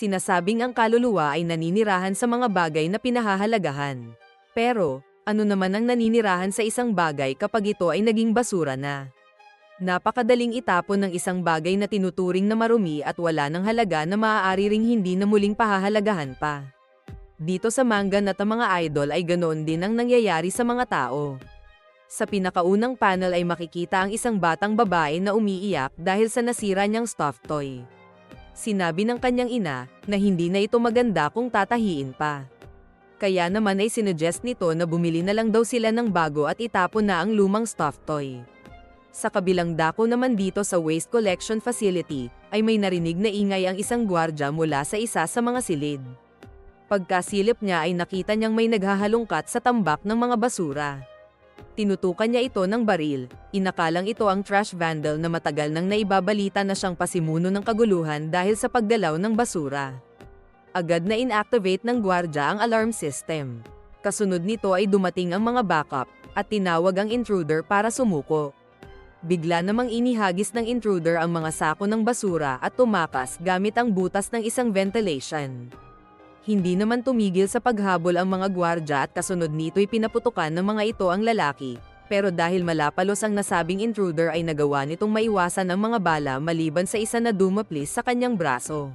Sinasabing ang kaluluwa ay naninirahan sa mga bagay na pinahahalagahan. Pero, ano naman ang naninirahan sa isang bagay kapag ito ay naging basura na? Napakadaling itapon ng isang bagay na tinuturing na marumi at wala ng halaga na maaari ring hindi na muling pahahalagahan pa. Dito sa manga at ang mga idol ay ganoon din ang nangyayari sa mga tao. Sa pinakaunang panel ay makikita ang isang batang babae na umiiyak dahil sa nasira niyang stuffed toy. Sinabi ng kanyang ina na hindi na ito maganda kung tatahiin pa. Kaya naman ay sinuggest nito na bumili na lang daw sila ng bago at itapon na ang lumang stuffed toy. Sa kabilang dako naman dito sa waste collection facility, ay may narinig na ingay ang isang gwardya mula sa isa sa mga silid. Pagkasilip niya ay nakita niyang may naghahalongkat sa tambak ng mga basura. Tinutukan niya ito ng baril, inakalang ito ang trash vandal na matagal nang naibabalita na siyang pasimuno ng kaguluhan dahil sa pagdalaw ng basura. Agad na inactivate ng gwardya ang alarm system. Kasunod nito ay dumating ang mga backup, at tinawag ang intruder para sumuko. Bigla namang inihagis ng intruder ang mga sako ng basura at tumakas gamit ang butas ng isang ventilation. Hindi naman tumigil sa paghabol ang mga gwardya at kasunod nito'y pinaputukan ng mga ito ang lalaki, pero dahil malapalos ang nasabing intruder ay nagawa nitong maiwasan ang mga bala maliban sa isa na dumaplis sa kanyang braso.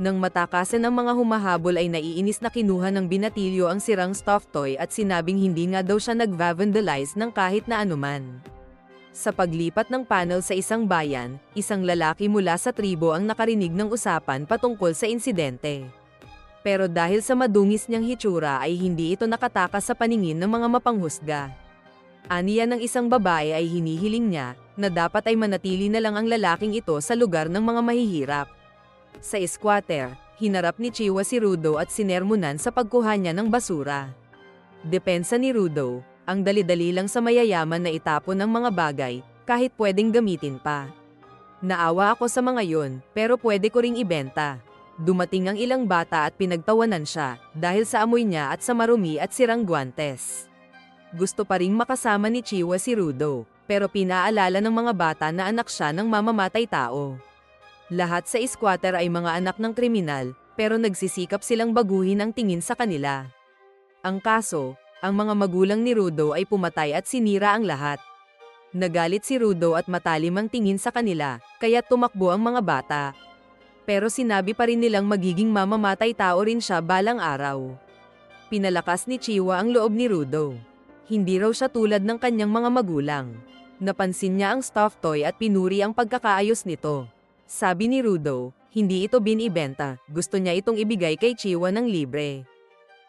Nang matakasan ng mga humahabol ay naiinis na kinuha ng binatilyo ang sirang stuffed toy at sinabing hindi nga daw siya nag-vandalize ng kahit na anuman. Sa paglipat ng panel sa isang bayan, isang lalaki mula sa tribo ang nakarinig ng usapan patungkol sa insidente. Pero dahil sa madungis niyang hitsura ay hindi ito nakatakas sa paningin ng mga mapanghusga. Aniya ng isang babae ay hinihiling niya na dapat ay manatili na lang ang lalaking ito sa lugar ng mga mahihirap. Sa squatter, hinarap ni Chiwa si Rudo at sinermonan sa pagkuha niya ng basura. Depensa ni Rudo, ang dali-dali lang sa mayayaman na itapon ng mga bagay, kahit pwedeng gamitin pa. Naawa ako sa mga yon, pero pwede ko ring ibenta. Dumating ang ilang bata at pinagtawanan siya, dahil sa amoy niya at sa marumi at sirang guantes. Gusto pa ring makasama ni Chiwa si Rudo, pero pinaalala ng mga bata na anak siya ng mamamatay tao. Lahat sa squatter ay mga anak ng kriminal, pero nagsisikap silang baguhin ang tingin sa kanila. Ang kaso, ang mga magulang ni Rudo ay pumatay at sinira ang lahat. Nagalit si Rudo at matalim ang tingin sa kanila, kaya tumakbo ang mga bata. Pero sinabi pa rin nilang magiging mamamatay tao rin siya balang araw. Pinalakas ni Chiwa ang loob ni Rudo. Hindi raw siya tulad ng kanyang mga magulang. Napansin niya ang stuffed toy at pinuri ang pagkakaayos nito. Sabi ni Rudo, hindi ito binibenta, gusto niya itong ibigay kay Chiwa ng libre.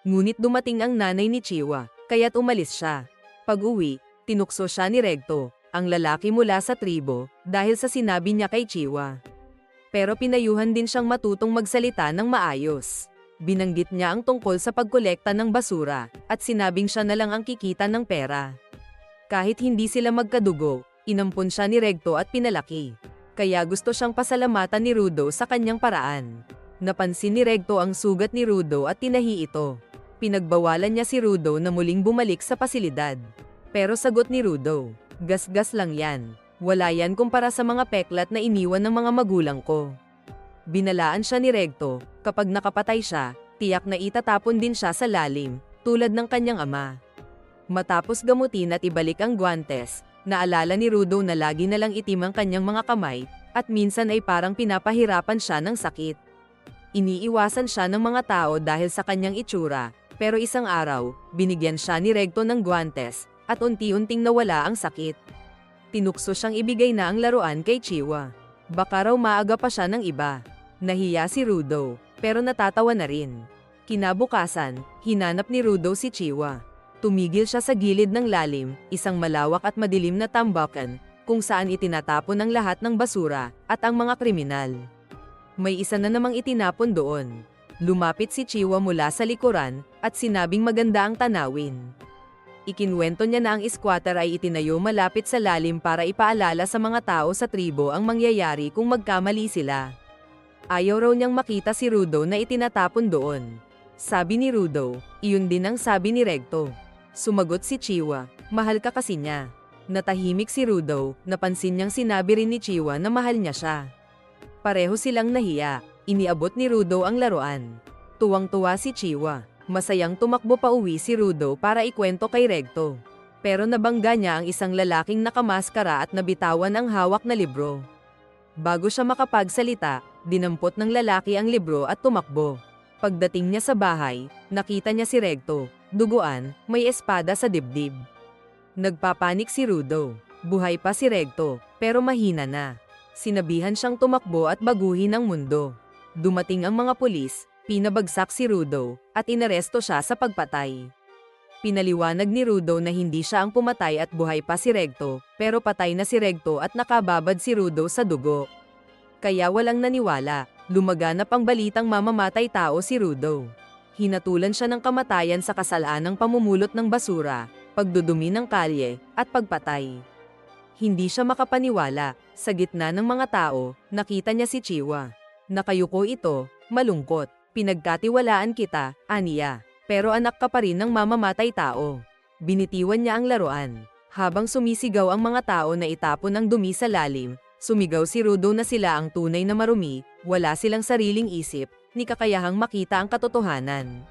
Ngunit dumating ang nanay ni Chiwa, kaya't umalis siya. Pag-uwi, tinukso siya ni Regto, ang lalaki mula sa tribo, dahil sa sinabi niya kay Chiwa. Pero pinayuhan din siyang matutong magsalita ng maayos. Binanggit niya ang tungkol sa pagkolekta ng basura, at sinabing siya na lang ang kikita ng pera. Kahit hindi sila magkadugo, inampon siya ni Regto at pinalaki. Kaya gusto siyang pasalamatan ni Rudo sa kanyang paraan. Napansin ni Regto ang sugat ni Rudo at tinahi ito. Pinagbawalan niya si Rudo na muling bumalik sa pasilidad. Pero sagot ni Rudo, gasgas lang yan. Wala yan kumpara sa mga peklat na iniwan ng mga magulang ko. Binalaan siya ni Regto, kapag nakapatay siya, tiyak na itatapon din siya sa lalim, tulad ng kanyang ama. Matapos gamutin at ibalik ang guantes, naalala ni Rudo na lagi na lang itim ang kanyang mga kamay, at minsan ay parang pinapahirapan siya ng sakit. Iniiwasan siya ng mga tao dahil sa kanyang itsura, pero isang araw, binigyan siya ni Regto ng guantes, at unti-unting nawala ang sakit. Tinukso siyang ibigay na ang laruan kay Chiwa. Baka raw maaga pa siya ng iba. Nahiya si Rudo, pero natatawa na rin. Kinabukasan, hinanap ni Rudo si Chiwa. Tumigil siya sa gilid ng lalim, isang malawak at madilim na tambakan, kung saan itinatapon ang lahat ng basura at ang mga kriminal. May isa na namang itinapon doon. Lumapit si Chiwa mula sa likuran at sinabing maganda ang tanawin. Ikinwento niya na ang squatter ay itinayo malapit sa lalim para ipaalala sa mga tao sa tribo ang mangyayari kung magkamali sila. Ayaw raw niyang makita si Rudo na itinatapon doon. Sabi ni Rudo, iyon din ang sabi ni Regto. Sumagot si Chiwa, mahal ka kasi niya. Natahimik si Rudo, napansin niyang sinabi rin ni Chiwa na mahal niya siya. Pareho silang nahiya, Iniabot ni Rudo ang laruan. Tuwang-tuwa si Chiwa. Masayang tumakbo pa uwi si Rudo para ikwento kay Recto. Pero nabangga niya ang isang lalaking nakamaskara at nabitawan ang hawak na libro. Bago siya makapagsalita, dinampot ng lalaki ang libro at tumakbo. Pagdating niya sa bahay, nakita niya si Recto, duguan, may espada sa dibdib. Nagpapanik si Rudo. Buhay pa si Recto, pero mahina na. Sinabihan siyang tumakbo at baguhin ang mundo. Dumating ang mga pulis, pinabagsak si Rudo, at inaresto siya sa pagpatay. Pinaliwanag ni Rudo na hindi siya ang pumatay at buhay pa si Recto, pero patay na si Recto at nakababad si Rudo sa dugo. Kaya walang naniwala, lumaganap ang balitang mamamatay tao si Rudo. Hinatulan siya ng kamatayan sa kasalanang pamumulot ng basura, pagdudumi ng kalye, at pagpatay. Hindi siya makapaniwala, sa gitna ng mga tao, nakita niya si Chiwa. Nakayuko ito, malungkot, pinagkatiwalaan kita, aniya. Pero anak ka pa rin ng mamamatay tao. Binitiwan niya ang laruan. Habang sumisigaw ang mga tao na itapon ang dumi sa lalim, sumigaw si Rudo na sila ang tunay na marumi, wala silang sariling isip, ni kakayahang makita ang katotohanan.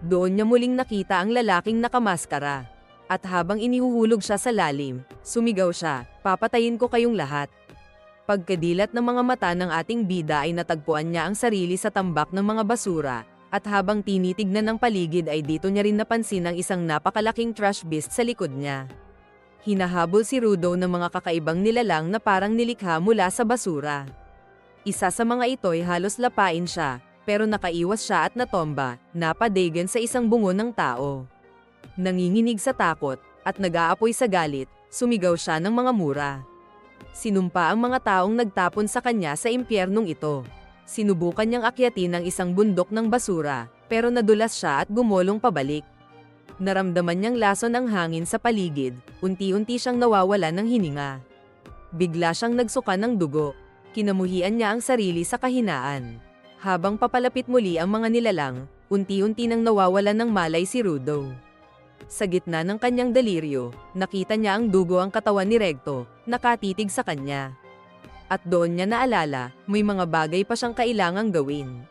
Doon niya muling nakita ang lalaking nakamaskara. At habang inihuhulog siya sa lalim, sumigaw siya, papatayin ko kayong lahat. Pagkadilat ng mga mata ng ating bida ay natagpuan niya ang sarili sa tambak ng mga basura, at habang tinitignan ng paligid ay dito niya rin napansin ang isang napakalaking trash beast sa likod niya. Hinahabol si Rudo ng mga kakaibang nilalang na parang nilikha mula sa basura. Isa sa mga ito ay halos lapain siya, pero nakaiwas siya at natomba, napadagan sa isang bungo ng tao. Nanginginig sa takot, at nag-aapoy sa galit, sumigaw siya ng mga mura. Sinumpa ang mga taong nagtapon sa kanya sa impyernong ito. Sinubukan niyang akyatin ang isang bundok ng basura, pero nadulas siya at gumolong pabalik. Naramdaman niyang lason ang hangin sa paligid, unti-unti siyang nawawala ng hininga. Bigla siyang nagsuka ng dugo. Kinamuhian niya ang sarili sa kahinaan. Habang papalapit muli ang mga nilalang, unti-unti nang nawawala ng malay si Rudo. Sa gitna ng kanyang deliryo, nakita niya ang dugo ang katawan ni Recto, nakatitig sa kanya. At doon niya naalala, may mga bagay pa siyang kailangang gawin.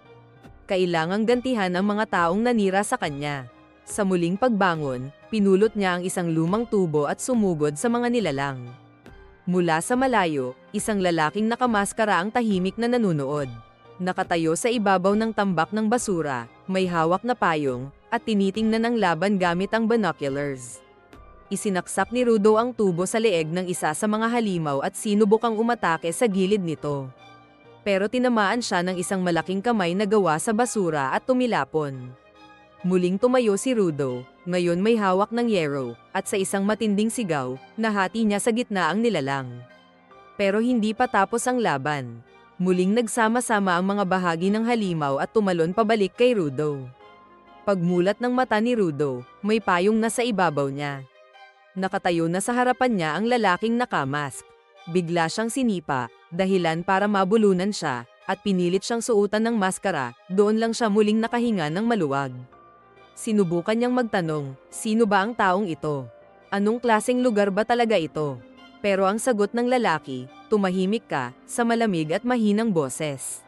Kailangang gantihan ang mga taong nanira sa kanya. Sa muling pagbangon, pinulot niya ang isang lumang tubo at sumugod sa mga nilalang. Mula sa malayo, isang lalaking nakamaskara ang tahimik na nanunood. Nakatayo sa ibabaw ng tambak ng basura, may hawak na payong, at tinitingnan ang laban gamit ang binoculars. Isinaksak ni Rudo ang tubo sa leeg ng isa sa mga halimaw at sinubukang umatake sa gilid nito. Pero tinamaan siya ng isang malaking kamay na gawa sa basura at tumilapon. Muling tumayo si Rudo, ngayon may hawak ng yero, at sa isang matinding sigaw, nahati niya sa gitna ang nilalang. Pero hindi pa tapos ang laban. Muling nagsama-sama ang mga bahagi ng halimaw at tumalon pabalik kay Rudo. Pagmulat ng mata ni Rudo, may payong na sa ibabaw niya. Nakatayo na sa harapan niya ang lalaking nakamask. Bigla siyang sinipa, dahilan para mabulunan siya, at pinilit siyang suutan ng maskara, doon lang siya muling nakahinga ng maluwag. Sinubukan niyang magtanong, sino ba ang taong ito? Anong klaseng lugar ba talaga ito? Pero ang sagot ng lalaki, tumahimik ka, sa malamig at mahinang boses.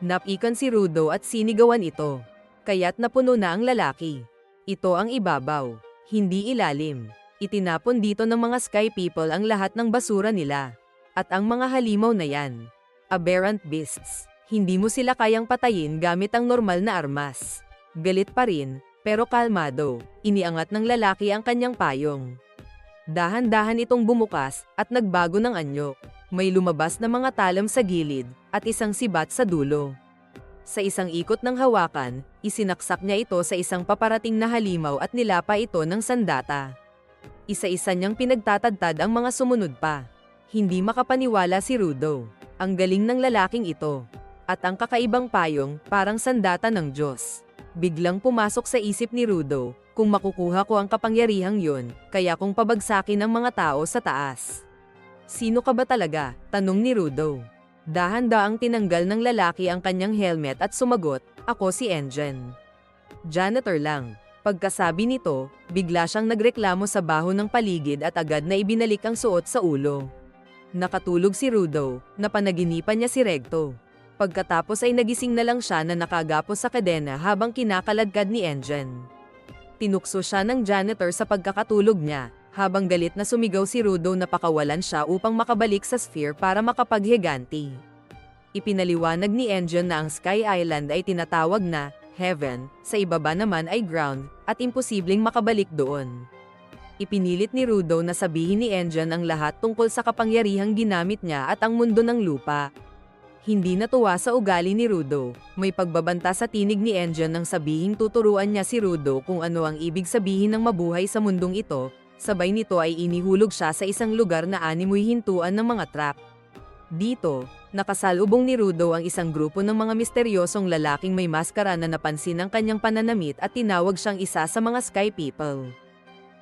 Napikan si Rudo at sinigawan ito. Kaya't napuno na ang lalaki. Ito ang ibabaw, hindi ilalim. Itinapon dito ng mga sky people ang lahat ng basura nila. At ang mga halimaw na yan. Aberrant beasts. Hindi mo sila kayang patayin gamit ang normal na armas. Galit pa rin, pero kalmado. Iniangat ng lalaki ang kanyang payong. Dahan-dahan itong bumukas at nagbago ng anyo. May lumabas na mga talam sa gilid at isang sibat sa dulo. Sa isang ikot ng hawakan, isinaksak niya ito sa isang paparating na halimaw at nilapa ito ng sandata. Isa-isa niyang pinagtatadtad ang mga sumunod pa. Hindi makapaniwala si Rudo. Ang galing ng lalaking ito. At ang kakaibang payong, parang sandata ng Diyos. Biglang pumasok sa isip ni Rudo, kung makukuha ko ang kapangyarihang yun, kaya kong pabagsakin ang mga tao sa taas. Sino ka ba talaga? Tanong ni Rudo. Dahan-daang tinanggal ng lalaki ang kanyang helmet at sumagot, ako si Engine. Janitor lang. Pagkasabi nito, bigla siyang nagreklamo sa baho ng paligid at agad na ibinalik ang suot sa ulo. Nakatulog si Rudo, napanaginipan niya si Recto. Pagkatapos ay nagising na lang siya na nakagapos sa kadena habang kinakaladkad ni Engine. Tinukso siya ng janitor sa pagkakatulog niya, habang galit na sumigaw si Rudo na pakawalan siya upang makabalik sa sphere para makapaghiganti. Ipinaliwanag ni Engine na ang Sky Island ay tinatawag na heaven, sa ibaba naman ay ground, at imposibleng makabalik doon. Ipinilit ni Rudo na sabihin ni Engine ang lahat tungkol sa kapangyarihang ginamit niya at ang mundo ng lupa. Hindi natuwa sa ugali ni Rudo, may pagbabanta sa tinig ni Engine nang sabihing tuturuan niya si Rudo kung ano ang ibig sabihin ng mabuhay sa mundong ito, sabay nito ay inihulog siya sa isang lugar na animoy hintuan ng mga trap. Dito, nakasalubong ni Rudo ang isang grupo ng mga misteryosong lalaking may maskara na napansin ang kanyang pananamit at tinawag siyang isa sa mga Sky People.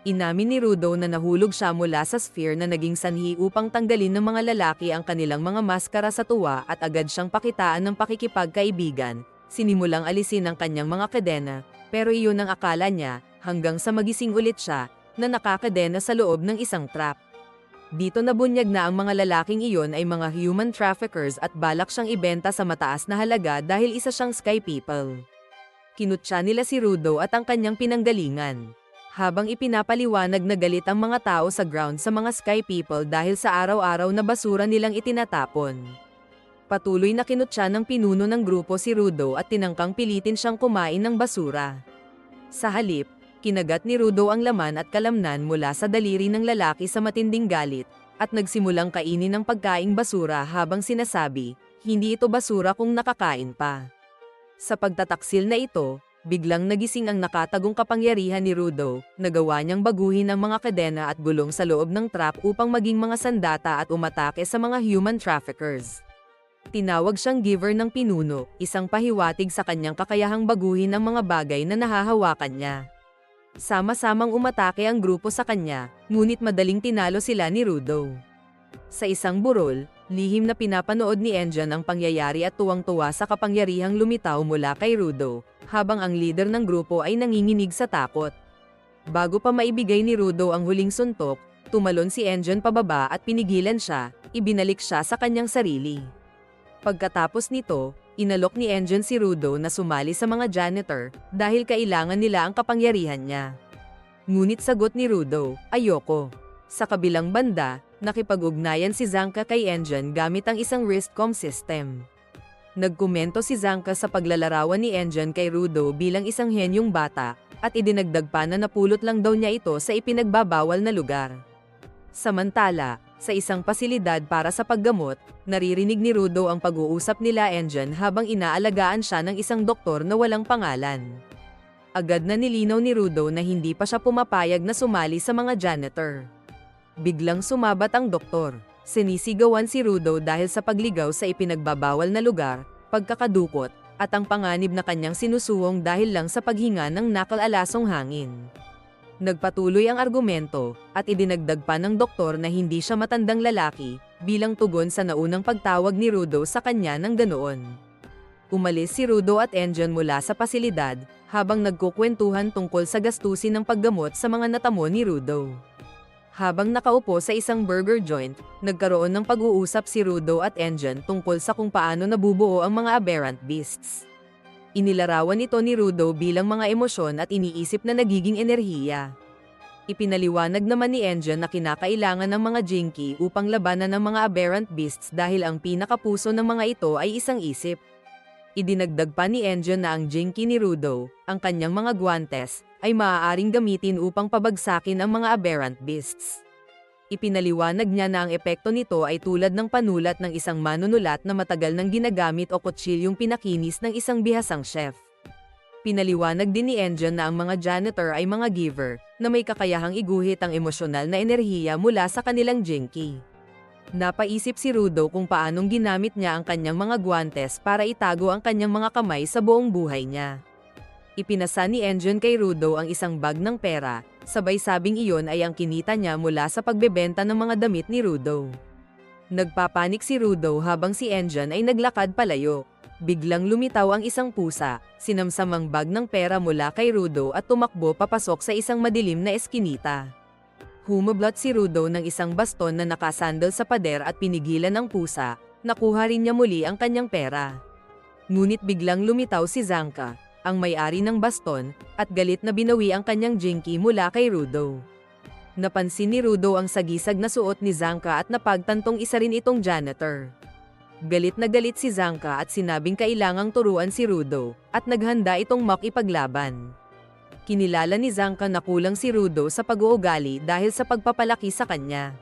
Inamin ni Rudo na nahulog siya mula sa sphere na naging sanhi upang tanggalin ng mga lalaki ang kanilang mga maskara sa tuwa at agad siyang pakitaan ng pakikipagkaibigan, sinimulang alisin ang kanyang mga kadena, pero iyon ang akala niya, hanggang sa magising ulit siya, na nakakadena sa loob ng isang trap. Dito nabunyag na ang mga lalaking iyon ay mga human traffickers at balak siyang ibenta sa mataas na halaga dahil isa siyang sky people. Kinutya nila si Rudo at ang kanyang pinanggalingan. Habang ipinapaliwanag na galit ang mga tao sa ground sa mga sky people dahil sa araw-araw na basura nilang itinatapon. Patuloy na kinutya ng pinuno ng grupo si Rudo at tinangkang pilitin siyang kumain ng basura. Sa halip, kinagat ni Rudo ang laman at kalamnan mula sa daliri ng lalaki sa matinding galit, at nagsimulang kainin ng pagkaing basura habang sinasabi, hindi ito basura kung nakakain pa. Sa pagtataksil na ito, biglang nagising ang nakatagong kapangyarihan ni Rudo, nagawa niyang baguhin ang mga kadena at gulong sa loob ng trap upang maging mga sandata at umatake sa mga human traffickers. Tinawag siyang giver ng pinuno, isang pahiwatig sa kanyang kakayahang baguhin ang mga bagay na nahahawakan niya. Sama-samang umatake ang grupo sa kanya, ngunit madaling tinalo sila ni Rudo. Sa isang burol, lihim na pinapanood ni Engine ang pangyayari at tuwang-tuwa sa kapangyarihang lumitaw mula kay Rudo, habang ang leader ng grupo ay nanginginig sa takot. Bago pa maibigay ni Rudo ang huling suntok, tumalon si Engine pababa at pinigilan siya, ibinalik siya sa kanyang sarili. Pagkatapos nito, inalok ni Engine si Rudo na sumali sa mga janitor dahil kailangan nila ang kapangyarihan niya. Ngunit sagot ni Rudo, ayoko. Sa kabilang banda, nakipag-ugnayan si Zanka kay Engine gamit ang isang wristcom system. Nagkomento si Zanka sa paglalarawan ni Engine kay Rudo bilang isang henyong bata, at idinagdag pa na napulot lang daw niya ito sa ipinagbabawal na lugar. Samantala, sa isang pasilidad para sa paggamot, naririnig ni Rudo ang pag-uusap nila Engine habang inaalagaan siya ng isang doktor na walang pangalan. Agad na nilinaw ni Rudo na hindi pa siya pumapayag na sumali sa mga janitor. Biglang sumabat ang doktor. Sinisigawan si Rudo dahil sa pagligaw sa ipinagbabawal na lugar, pagkakadukot, at ang panganib na kanyang sinusuwong dahil lang sa paghinga ng nakalalasong hangin. Nagpatuloy ang argumento, at idinagdag pa ng doktor na hindi siya matandang lalaki, bilang tugon sa naunang pagtawag ni Rudo sa kanya ng ganoon. Umalis si Rudo at Engine mula sa pasilidad, habang nagkukwentuhan tungkol sa gastusin ng paggamot sa mga natamo ni Rudo. Habang nakaupo sa isang burger joint, nagkaroon ng pag-uusap si Rudo at Engine tungkol sa kung paano nabubuo ang mga aberrant beasts. Inilarawan ito ni Rudo bilang mga emosyon at iniisip na nagiging enerhiya. Ipinaliwanag naman ni Engine na kinakailangan ng mga Jinky upang labanan ng mga aberrant beasts dahil ang pinakapuso ng mga ito ay isang isip. Idinagdag pa ni Engine na ang Jinky ni Rudo, ang kanyang mga guantes, ay maaaring gamitin upang pabagsakin ang mga aberrant beasts. Ipinaliwanag niya na ang epekto nito ay tulad ng panulat ng isang manunulat na matagal nang ginagamit o kutsilyong pinakinis ng isang bihasang chef. Pinaliwanag din ni Engine na ang mga janitor ay mga giver, na may kakayahang iguhit ang emosyonal na enerhiya mula sa kanilang jinky. Napaisip si Rudo kung paanong ginamit niya ang kanyang mga guantes para itago ang kanyang mga kamay sa buong buhay niya. Ipinasa ni Engine kay Rudo ang isang bag ng pera, sabay sabing iyon ay ang kinita niya mula sa pagbebenta ng mga damit ni Rudo. Nagpapanik si Rudo habang si Engine ay naglakad palayo. Biglang lumitaw ang isang pusa, sinamsamang bag ng pera mula kay Rudo at tumakbo papasok sa isang madilim na eskinita. Humablot si Rudo ng isang baston na nakasandal sa pader at pinigilan ang pusa, nakuha rin niya muli ang kanyang pera. Ngunit biglang lumitaw si Zanka, ang may-ari ng baston, at galit na binawi ang kanyang jinky mula kay Rudo. Napansin ni Rudo ang sagisag na suot ni Zanka at napagtantong isa rin itong janitor. Galit na galit si Zanka at sinabing kailangang turuan si Rudo, at naghanda itong makipaglaban. Kinilala ni Zanka na kulang si Rudo sa pag-uugali dahil sa pagpapalaki sa kanya.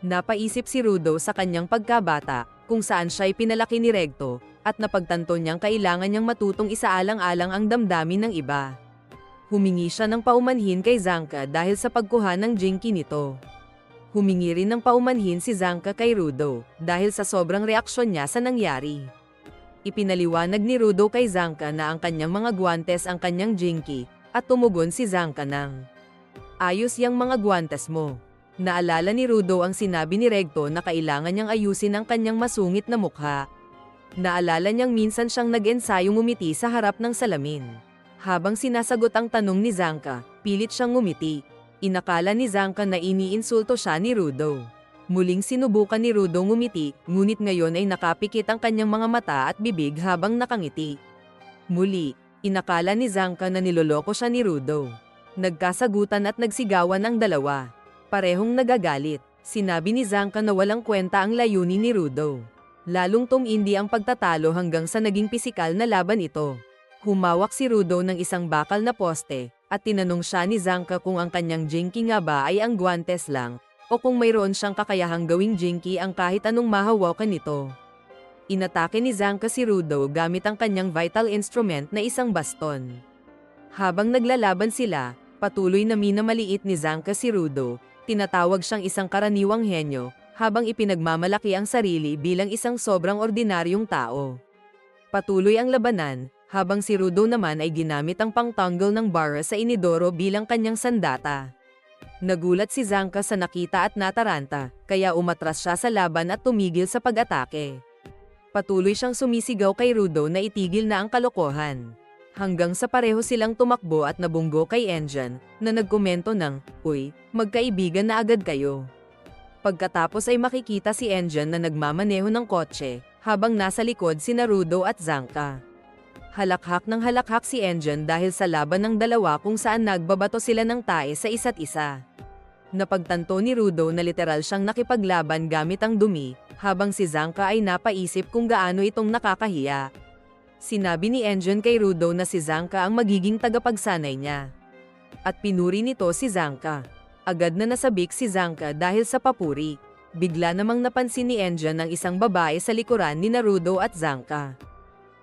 Napaisip si Rudo sa kanyang pagkabata, kung saan siya'y pinalaki ni Recto, at napagtanto niyang kailangan niyang matutong isaalang-alang ang damdamin ng iba. Humingi siya ng paumanhin kay Zanka dahil sa pagkuha ng jinky nito. Humingi rin ng paumanhin si Zanka kay Rudo dahil sa sobrang reaksyon niya sa nangyari. Ipinaliwanag ni Rudo kay Zanka na ang kanyang mga guwantes ang kanyang jinky at tumugon si Zanka ng Ayos yang mga guwantes mo. Naalala ni Rudo ang sinabi ni Regto na kailangan niyang ayusin ang kanyang masungit na mukha. Naalala niyang minsan siyang nag-ensayong umiti sa harap ng salamin. Habang sinasagot ang tanong ni Zanka, pilit siyang ngumiti. Inakala ni Zanka na iniinsulto siya ni Rudo. Muling sinubukan ni Rudo ngumiti, ngunit ngayon ay nakapikit ang kanyang mga mata at bibig habang nakangiti. Muli, inakala ni Zanka na niloloko siya ni Rudo. Nagkasagutan at nagsigawan ang dalawa. Parehong nagagalit. Sinabi ni Zanka na walang kwenta ang layunin ni Rudo. Lalong tumindi ang pagtatalo hanggang sa naging pisikal na laban ito. Humawak si Rudo ng isang bakal na poste, at tinanong siya ni Zanka kung ang kanyang jinky nga ba ay ang guantes lang, o kung mayroon siyang kakayahang gawing jinky ang kahit anong mahawakan nito. Inatake ni Zanka si Rudo gamit ang kanyang vital instrument na isang baston. Habang naglalaban sila, patuloy na minamaliit ni Zanka si Rudo, tinatawag siyang isang karaniwang henyo, habang ipinagmamalaki ang sarili bilang isang sobrang ordinaryong tao. Patuloy ang labanan, habang si Rudo naman ay ginamit ang pangtanggol ng bara sa inidoro bilang kanyang sandata. Nagulat si Zanka sa nakita at nataranta, kaya umatras siya sa laban at tumigil sa pag-atake. Patuloy siyang sumisigaw kay Rudo na itigil na ang kalokohan. Hanggang sa pareho silang tumakbo at nabunggo kay Engine, na nagkomento ng, Uy, magkaibigan na agad kayo. Pagkatapos ay makikita si Engine na nagmamaneho ng kotse, habang nasa likod si Narudo at Zanka. Halakhak ng halakhak si Engine dahil sa laban ng dalawa kung saan nagbabato sila ng tae sa isa't isa. Napagtanto ni Rudo na literal siyang nakipaglaban gamit ang dumi, habang si Zanka ay napaisip kung gaano itong nakakahiya. Sinabi ni Engine kay Rudo na si Zanka ang magiging tagapagsanay niya. At pinuri nito si Zanka. Agad na nasabik si Zanka dahil sa papuri. Bigla namang napansin ni Engine ang isang babae sa likuran ni Narudo at Zanka.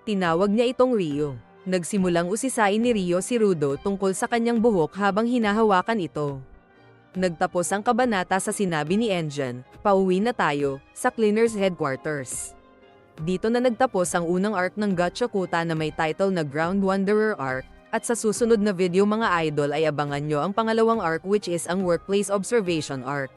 Tinawag niya itong Rio. Nagsimulang usisain ni Rio si Rudo tungkol sa kanyang buhok habang hinahawakan ito. Nagtapos ang kabanata sa sinabi ni Engine, pauwi na tayo, sa Cleaner's Headquarters. Dito na nagtapos ang unang arc ng Gachakuta na may title na Ground Wanderer Arc, at sa susunod na video mga idol ay abangan nyo ang pangalawang arc which is ang Workplace Observation Arc.